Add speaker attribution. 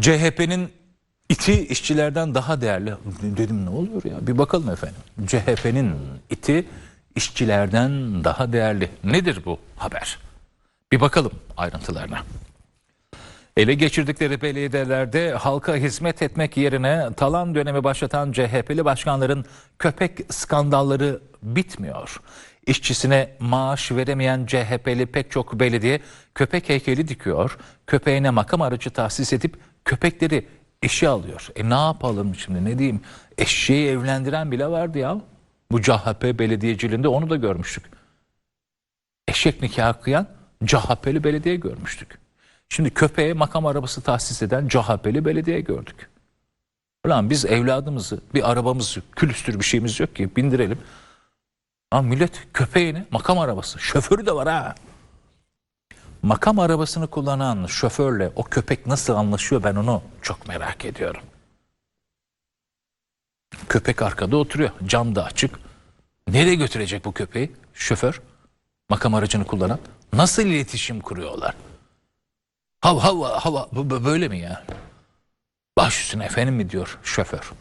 Speaker 1: CHP'nin iti işçilerden daha değerli. Dedim ne oluyor ya? Bir bakalım efendim. CHP'nin iti işçilerden daha değerli. Nedir bu haber? Bir bakalım ayrıntılarına. Ele geçirdikleri belediyelerde halka hizmet etmek yerine talan dönemi başlatan CHP'li başkanların köpek skandalları bitmiyor. İşçisine maaş veremeyen CHP'li pek çok belediye köpek heykeli dikiyor, köpeğine makam aracı tahsis edip köpekleri işe alıyor. E ne yapalım şimdi ne diyeyim? Eşeği evlendiren bile vardı ya. Bu CHP belediyeciliğinde onu da görmüştük eşek nikahı kıyan CHP'li belediye görmüştük. Şimdi köpeğe makam arabası tahsis eden CHP'li belediye gördük. Ulan biz evladımızı bir arabamızı külüstür bir şeyimiz yok ki bindirelim. Ama millet köpeğine makam arabası şoförü de var ha. Makam arabasını kullanan şoförle o köpek nasıl anlaşıyor ben onu çok merak ediyorum. Köpek arkada oturuyor. Cam da açık. Nereye götürecek bu köpeği? Şoför. Makam aracını kullanan. Nasıl iletişim kuruyorlar? Hav hav hava bu- böyle mi ya? Baş üstüne efendim mi diyor şoför.